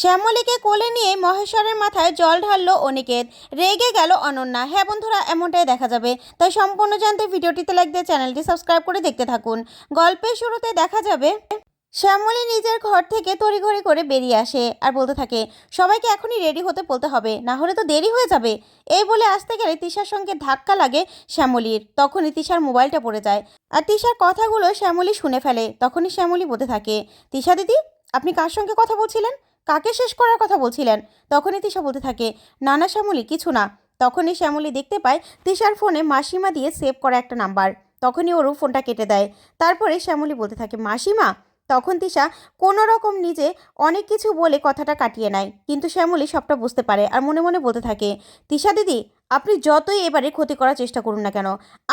শ্যামলীকে কোলে নিয়ে মহেশ্বরের মাথায় জল ঢাললো অনিকেত। রেগে গেল অনন্যা। হ্যাঁ বন্ধুরা, এমনটাই দেখা যাবে। তাই সম্পূর্ণ জানতে ভিডিওটিতে লাইক দিয়ে চ্যানেলটি সাবস্ক্রাইব করে দেখতে থাকুন। গল্পের শুরুতে দেখা যাবে, শ্যামলী নিজের ঘর থেকে তড়িঘড়ি করে বেরিয়ে আসে আর বলতে থাকে, সবাইকে এখনই রেডি হতে বলতে হবে, না হলে তো দেরি হয়ে যাবে। এই বলে আসতে গেলে তিশার সঙ্গে ধাক্কা লাগে শ্যামলীর। তখনই তিশার মোবাইলটা পড়ে যায় আর তিশার কথাগুলো শ্যামলী শুনে ফেলে। তখনই শ্যামলী বলতে থাকে, তিশা দিদি, আপনি কার সঙ্গে কথা বলছিলেন? কাকে শেষ করার কথা বলছিলেন? তখনই তিশা বলতে থাকে, নানা শ্যামলি, কিছু না। তখনই শ্যামলী দেখতে পায়, তিশার ফোনে মাসিমা দিয়ে সেভ করা একটা নাম্বার। তখনই ওরও ফোনটা কেটে দেয়। তারপরে শ্যামলী বলতে থাকে, মাসিমা তখন তিশা কোনো রকম নিজে অনেক কিছু বলে কথাটা কাটিয়ে নেয়, কিন্তু শ্যামলী সবটা বুঝতে পারে আর মনে মনে বলতে থাকে, তিশা দিদি, আপনি যতই এবারে ক্ষতি করার চেষ্টা করুন না কেন,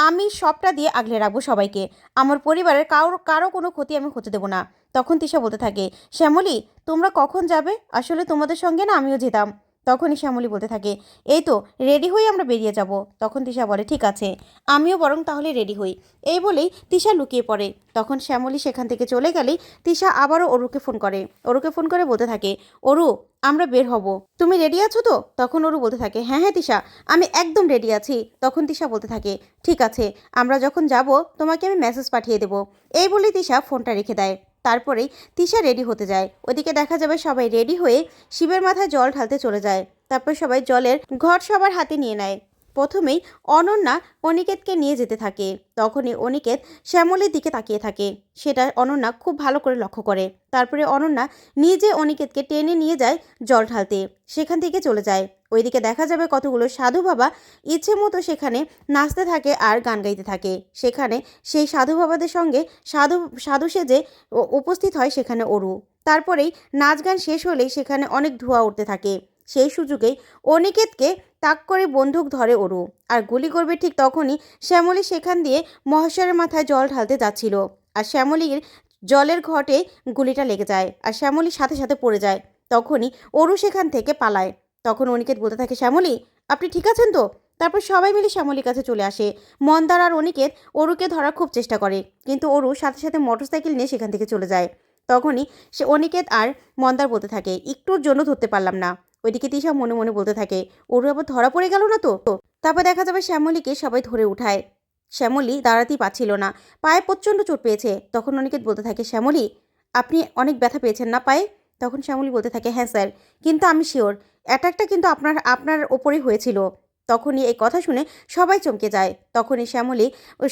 আমি সবটা দিয়ে আগলে রাখব সবাইকে, আমার পরিবারের কারও কারও কোনো ক্ষতি আমি হতে দেবো না। তখন তিশা বলতে থাকে, শ্যামলী, তোমরা কখন যাবে? আসলে তোমাদের সঙ্গে না আমিও যেতাম। তখনই শ্যামলী বলতে থাকে, এই তো, রেডি হয়ে আমরা বেরিয়ে যাব। তখন তিশা বলে, ঠিক আছে। আমিও বরং তাহলে রেডি হই। এই বলেই তিশা লুকিয়ে পড়ে। তখন শ্যামলী সেখান থেকে চলে গেলেই তিশা আবারও অরুকে ফোন করে। অরুকে ফোন করে বলতে থাকে, অরু, আমরা বের হব। তুমি রেডি আছো তো? তখন অরু বলতে থাকে হ্যাঁ হ্যাঁ তিশা, আমি একদম রেডি আছি। তখন তিশা বলতে থাকে, ঠিক আছে, আমরা যখন যাব তোমাকে আমি মেসেজ পাঠিয়ে দেবো। এই বলে তিশা ফোনটা রেখে দেয়। তারপরেই তিশা রেডি হতে যায়। ওদিকে দেখা যাবে সবাই রেডি হয়ে শিবের মাথায় জল ঢালতে চলে যায়। তারপর সবাই জলের ঘট সবার হাতে নিয়ে নেয়। প্রথমেই অনন্যা অনিকেতকে নিয়ে যেতে থাকে। তখনই অনিকেত শ্যামলের দিকে তাকিয়ে থাকে। সেটা অনন্যা খুব ভালো করে লক্ষ্য করে। তারপরে অনন্যা নিজে অনিকেতকে টেনে নিয়ে যায় জল ঢালতে। সেখান থেকে চলে যায়। ওইদিকে দেখা যাবে কতগুলো সাধু বাবা ইচ্ছে মতো সেখানে নাচতে থাকে আর গান গাইতে থাকে। সেখানে সেই সাধু বাবাদের সঙ্গে সাধু সাধু সেজে উপস্থিত হয় সেখানে অরু। তারপরেই নাচ গান শেষ হলেই সেখানে অনেক ধোঁয়া উঠতে থাকে। সেই সুযোগেই অনিকেতকে তাক করে বন্দুক ধরে অরু আর গুলি করবে ঠিক তখনই শ্যামলী সেখান দিয়ে মহাশয়ের মাথায় জল ঢালতে যাচ্ছিল। আর শ্যামলীর জলের ঘটে গুলিটা লেগে যায় আর শ্যামলী সাথে সাথে পড়ে যায়। তখনই অরু সেখান থেকে পালায়। তখন অনিকেত বলতে থাকে, শ্যামলী, আপনি ঠিক আছেন তো? তারপর সবাই মিলে শ্যামলীর কাছে চলে আসে। মন্দার আর অনিকেত অরুকে ধরার খুব চেষ্টা করে। কিন্তু অরু সাথে সাথে মোটরসাইকেল নিয়ে সেখান থেকে চলে যায়। তখনই সে অনিকেত আর মন্দার বলতে থাকে, একটুর জন্য ধরতে পারলাম না। ওইদিকে তিশা মনে মনে বলতে থাকে, ওর আবার ধরা পড়ে গেল না তো? তারপর দেখা যাবে শ্যামলীকে সবাই ধরে উঠায়। শ্যামলী দাঁড়াতেই পাচ্ছিল না, পায়ে প্রচণ্ড চোট পেয়েছে। তখন অনিকেত বলতে থাকে, শ্যামলী, আপনি অনেক ব্যথা পেয়েছেন না পায়ে? তখন শ্যামলী বলতে থাকে হ্যাঁ স্যার, কিন্তু আমি শিওর, অ্যাটাকটা কিন্তু আপনার আপনার ওপরেই হয়েছিল। তখনই এই কথা শুনে সবাই চমকে যায়। তখনই শ্যামলী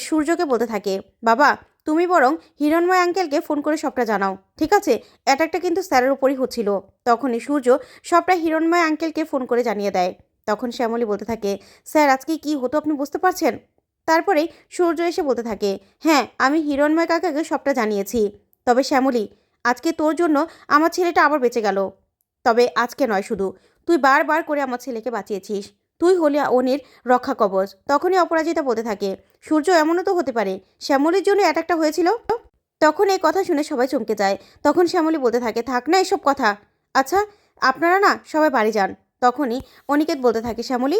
সূর্যকে বলতে থাকে, বাবা, তুমি বরং হিরণময় আঙ্কেলকে ফোন করে সবটা জানাও, ঠিক আছে? অ্যাটাকটা কিন্তু স্যারের উপরই হচ্ছিল। তখনই সূর্য সবটা হিরণময় আঙ্কেলকে ফোন করে জানিয়ে দেয়। তখন শ্যামলী বলতে থাকে, স্যার, আজকে কি হতো আপনি বুঝতে পারছেন? তারপরেই সূর্য এসে বলতে থাকে হ্যাঁ আমি হিরণময় কাকাকে সবটা জানিয়েছি। তবে শ্যামলী, আজকে তোর জন্য আমার ছেলেটা আবার বেঁচে গেল। তবে আজকে নয় শুধু, তুই বারবার করে আমার ছেলেকে বাঁচিয়েছিস। তুই হলে অনির রক্ষা কবচ। তখনই অপরাজিতা বলতে থাকে, সূর্য এমনও তো হতে পারে, শ্যামলের জন্য অ্যাটাকটা হয়েছিল? তখন এই কথা শুনে সবাই চমকে যায়। তখন শ্যামলী বলতে থাকে, থাক না এসব কথা। আচ্ছা আপনারা না সবাই বাড়ি যান। তখনই অনিকেত বলতে থাকে, শ্যামলী,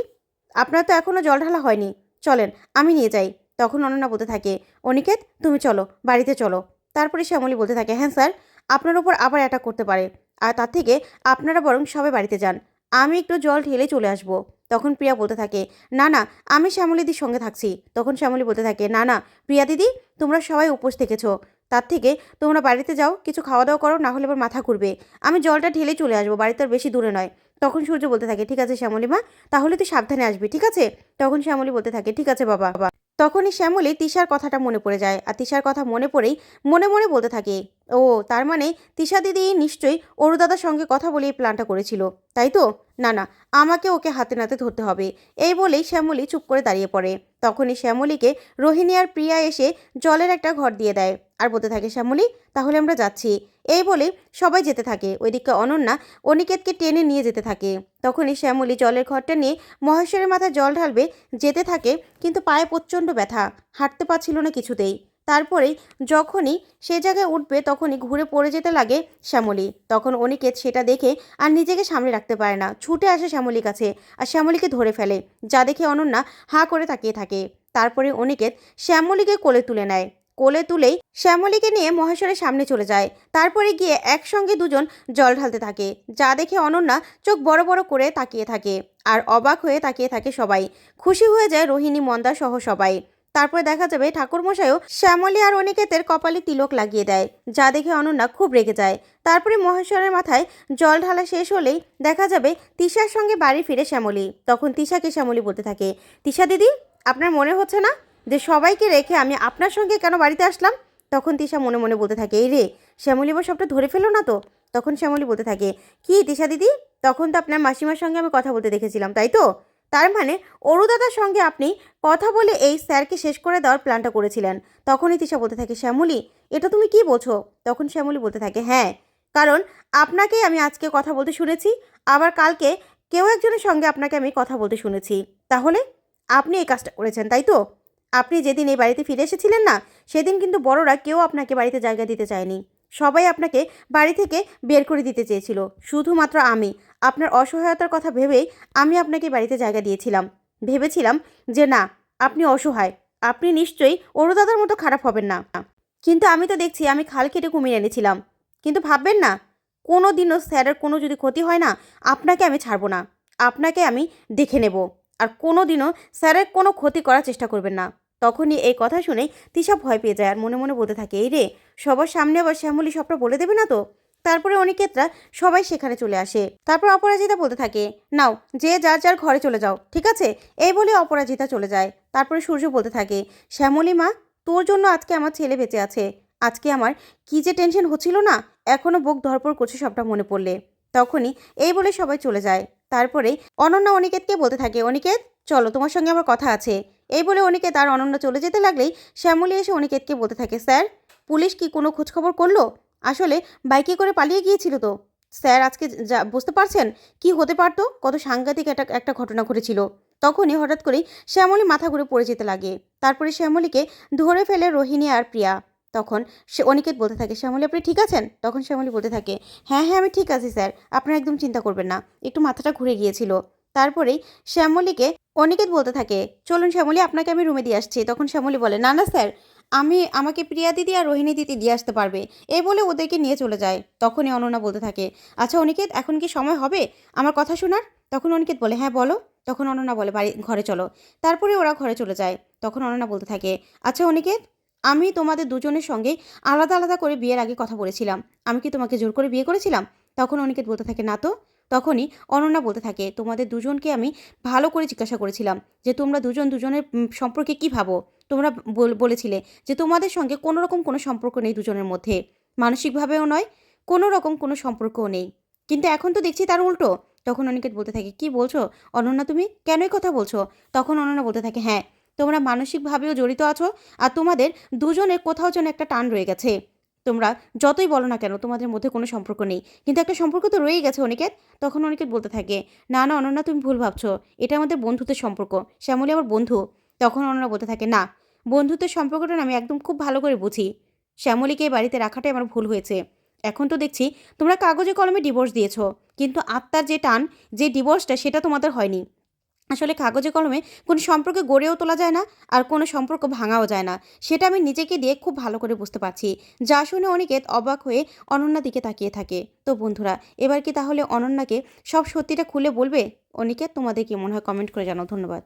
আপনার তো এখনও জল ঢালা হয়নি। চলেন, আমি নিয়ে যাই। তখন অনন্যা বলতে থাকে, অনিকেত, তুমি চলো, বাড়িতে চলো। তারপরে শ্যামলী বলতে থাকে হ্যাঁ স্যার, আপনার উপর আবার অ্যাটাক করতে পারে। আর তার থেকে আপনারা বরং সবাই বাড়িতে যান। আমি একটু জল ঢেলে চলে আসব। তখন প্রিয়া বলতে থাকে, না না, আমি শ্যামলীদির সঙ্গে থাকছি। তখন শ্যামলী বলতে থাকে, না না, প্রিয়া দিদি, তোমরা সবাই উপোস থেকেছো। তার থেকে তোমরা বাড়িতে যাও, কিছু খাওয়া দাওয়া করো, না হলে আবার মাথা ঘুরবে। আমি জলটা ঢেলে চলে আসব, বাড়িতে আর বেশি দূরে নয়। তখন সূর্য বলতে থাকে, ঠিক আছে শ্যামলী মা, তাহলে তুই সাবধানে আসবি, ঠিক আছে? তখন শ্যামলী বলতে থাকে, ঠিক আছে বাবা বাবা। তখনই শ্যামলী তিশার কথাটা মনে পড়ে যায়, আর তিশার কথা মনে পড়েই মনে মনে বলতে থাকে ও, তার মানে তিশা দিদি নিশ্চয়ই অরুদাদার সঙ্গে কথা বলে এই প্ল্যানটা করেছিল, তাই তো? না না, আমাকে ওকে হাতে নাতে ধরতে হবে। এই বলেই শ্যামলী চুপ করে দাঁড়িয়ে পড়ে। তখনই শ্যামলীকে রোহিণী আর প্রিয়া এসে জলের একটা ঘর দিয়ে দেয়। আর বলতে থাকে, শ্যামলী, তাহলে আমরা যাচ্ছি। এই বলে সবাই যেতে থাকে। ওইদিকে অনন্যা অনিকেতকে টেনে নিয়ে যেতে থাকে। তখনই শ্যামলী জলের ঘরটা নিয়ে মহেশ্বরের মাথায় জল ঢালবে, যেতে থাকে, কিন্তু পায়ে প্রচণ্ড ব্যথা। হাঁটতে পারছিল না কিছুতেই। তারপরেই যখনই সে জায়গায় উঠবে তখনই ঘুরে পড়ে যেতে লাগে শ্যামলী। তখন অনিকেত সেটা দেখে আর নিজেকে সামনে রাখতে পারে না। ছুটে আসে শ্যামলীর কাছে আর শ্যামলীকে ধরে ফেলে। যা দেখে অনন্যা হাঁ করে তাকিয়ে থাকে। তারপরে অনিকেত শ্যামলীকে কোলে তুলে নেয়। কোলে তুলেই শ্যামলীকে নিয়ে মহেশ্বরের সামনে চলে যায়। তারপরে গিয়ে একসঙ্গে দুজন জল ঢালতে থাকে। যা দেখে অনন্যা চোখ বড় বড় করে তাকিয়ে থাকে। আর অবাক হয়ে তাকিয়ে থাকে সবাই। খুশি হয়ে যায় রোহিণী মন্দা সহ সবাই। তারপরে দেখা যাবে ঠাকুরমশাইও শ্যামলী আর অনিকেতের কপালে তিলক লাগিয়ে দেয়, যা দেখে অনন্যা খুব রেগে যায়। তারপরে মহেশ্বরের মাথায় জল ঢালা শেষ হলেই দেখা যাবে তিশার সঙ্গে বাড়ি ফিরে শ্যামলী। তখন তিশাকে শ্যামলী বলতে থাকে, তিশা দিদি, আপনার মনে হচ্ছে না যে সবাইকে রেখে আমি আপনার সঙ্গে কেন বাড়িতে আসলাম? তখন তিশা মনে মনে বলতে থাকে, এই রে, শ্যামলী বা সবটা ধরে ফেলো না তো? তখন শ্যামলী বলতে থাকে, কি তিশা দিদি? তখন তো আপনার মাসিমার সঙ্গে আমি কথা বলতে দেখেছিলাম, তাই তো? তার মানে অরুদাদার সঙ্গে আপনি কথা বলে এই স্যারকে শেষ করে দেওয়ার প্ল্যানটা করেছিলেন। তখনই তিশা বলতে থাকে, শ্যামলী, এটা তুমি কি বলছো তখন শ্যামলী বলতে থাকে হ্যাঁ কারণ আপনাকেই আমি আজকে কথা বলতে শুনেছি, আবার কালকে কেউ একজনের সঙ্গে আপনাকে আমি কথা বলতে শুনেছি। তাহলে আপনি এই কাজটা করেছেন, তাই তো? আপনি যেদিন এই বাড়িতে ফিরে এসেছিলেন না, সেদিন কিন্তু বড়রা কেউ আপনাকে বাড়িতে জায়গা দিতে চায়নি। সবাই আপনাকে বাড়ি থেকে বের করে দিতে চেয়েছিল। শুধুমাত্র আমি আপনার অসহায়তার কথা ভেবেই আমি আপনাকে বাড়িতে জায়গা দিয়েছিলাম। ভেবেছিলাম যে না, আপনি অসহায়। আপনি নিশ্চয়ই অরুদাদার মতো খারাপ হবেন না। কিন্তু আমি তো দেখছি আমি খাল কেটে কুমিয়ে এনেছিলাম। কিন্তু ভাববেন না কোনো দিনও স্যারের কোনো যদি ক্ষতি হয় না, আপনাকে আমি ছাড়বো না। আপনাকে আমি দেখে নেব। আর কোনো দিনও স্যারের কোনো ক্ষতি করার চেষ্টা করবেন না। তখনই এই কথা শুনে তিশা ভয় পেয়ে যায় আর মনে মনে বলতে থাকে, এই রে, সবার সামনে আবার শ্যামলী সবটা বলে দেবে না তো? তারপরে অনিকেতরা সবাই সেখানে চলে আসে। তারপর অপরাজিতা বলতে থাকে, নাও, যে যার যার ঘরে চলে যাও, ঠিক আছে? এই বলে অপরাজিতা চলে যায়। তারপরে সূর্য বলতে থাকে, শ্যামলী মা, তোর জন্য আজকে আমার ছেলে বেঁচে আছে। আজকে আমার কি যে টেনশন হচ্ছিল না এখনও বুক ধরপড় করছে সবটা মনে পড়লে। তখনই এই বলে সবাই চলে যায়। তারপরে অনন্যা অনিকেতকে বলতে থাকে, অনিকেত, চলো, তোমার সঙ্গে আমার কথা আছে। এই বলে অনিকেত আর অনন্যা চলে যেতে লাগলেই শ্যামলী এসে অনিকেতকে বলতে থাকে, স্যার, পুলিশ কি কোনো খোঁজখবর করল? আসলে বাইকে করে পালিয়ে গিয়েছিল তো। স্যার আজকে যা, বুঝতে পারছেন? কি হতে পারতো? কত সাংঘাতিক একটা একটা ঘটনা ঘটেছিল। তখনই হঠাৎ করেই শ্যামলী মাথা ঘুরে পড়ে যেতে লাগে। তারপরে শ্যামলীকে ধরে ফেলে রোহিণী আর প্রিয়া। তখন সে অনিকেত বলতে থাকে, শ্যামলী, আপনি ঠিক আছেন? তখন শ্যামলী বলতে থাকে হ্যাঁ হ্যাঁ আমি ঠিক আছি, স্যার। আপনারা একদম চিন্তা করবেন না। একটু মাথাটা ঘুরে গিয়েছিল। তারপরেই শ্যামলীকে অনিকেত বলতে থাকে, চলুন শ্যামলী, আপনাকে আমি রুমে দিয়ে আসছি। তখন শ্যামলী বলে, না না, স্যার। আমি আমাকে প্রিয়া দিদি আর রোহিণী দিদি দিয়ে আসতে পারবে। এই বলে ওদেরকে নিয়ে চলে যায়। তখনই অনন্যা বলতে থাকে আচ্ছা অনিকেত, এখন কি সময় হবে? আমার কথা শোনার? তখন অনিকেত বলে হ্যাঁ বলো। তখন অনন্যা বলে, বাড়ি, ঘরে চলো। তারপরে ওরা ঘরে চলে যায়। তখন অনন্যা বলতে থাকে আচ্ছা অনিকেত, আমি তোমাদের দুজনের সঙ্গে আলাদা আলাদা করে বিয়ের আগে কথা বলেছিলাম। আমি কি তোমাকে জোর করে বিয়ে করেছিলাম? তখন অনিকেত বলতে থাকে, না তো। তখনই অনন্যা বলতে থাকে, তোমাদের দুজনকে আমি ভালো করে জিজ্ঞাসা করেছিলাম যে তোমরা দুজন দুজনের সম্পর্কে কি ভাবো? তোমরা বল- বলেছিলে যে তোমাদের সঙ্গে কোনো রকম কোনো সম্পর্ক নেই দুজনের মধ্যে। মানসিকভাবেও নয়, কোনো রকম কোনো সম্পর্কও নেই। কিন্তু এখন তো দেখছি তার উল্টো। তখন অনিকেত বলতে থাকে, কি বলছো? অনন্যা তুমি কেনই কথা বলছো? তখন অনন্যা বলতে থাকে হ্যাঁ তোমরা মানসিকভাবেও জড়িত আছো আর তোমাদের দুজনের কোথাও যেন একটা টান রয়ে গেছে। তোমরা যতই বলো না কেন, তোমাদের মধ্যে কোনো সম্পর্ক নেই। কিন্তু একটা সম্পর্ক তো রয়েই গেছে অনিকেত তখন অনিকেত বলতে থাকে, না না, অনন্যা, তুমি ভুল ভাবছ। এটা আমাদের বন্ধুত্বের সম্পর্ক। শ্যামলী আমার বন্ধু। তখন অনন্যা বলতে থাকে, না, বন্ধুত্বের সম্পর্কটা আমি একদম খুব ভালো করে বুঝি। শ্যামলীকে বাড়িতে রাখাটাই আমার ভুল হয়েছে। এখন তো দেখছি, তোমরা কাগজে কলমে ডিভোর্স দিয়েছ। কিন্তু আত্মার যে টান, যে ডিভোর্সটা, সেটা তোমাদের হয়নি। আসলে কাগজে কলমে কোনো সম্পর্ক গড়েও তোলা যায় না আর কোনো সম্পর্ক ভাঙাও যায় না। সেটা আমি নিজেকে দিয়ে খুব ভালো করে বুঝতে পারছি। যা শুনে অনেকে অবাক হয়ে অনন্যার দিকে তাকিয়ে থাকে। তো বন্ধুরা, এবার কি তাহলে অনন্যাকে সব সত্যিটা খুলে বলবে? অনিকেত, তোমাদের কি মনে হয় কমেন্ট করে জানাও। ধন্যবাদ।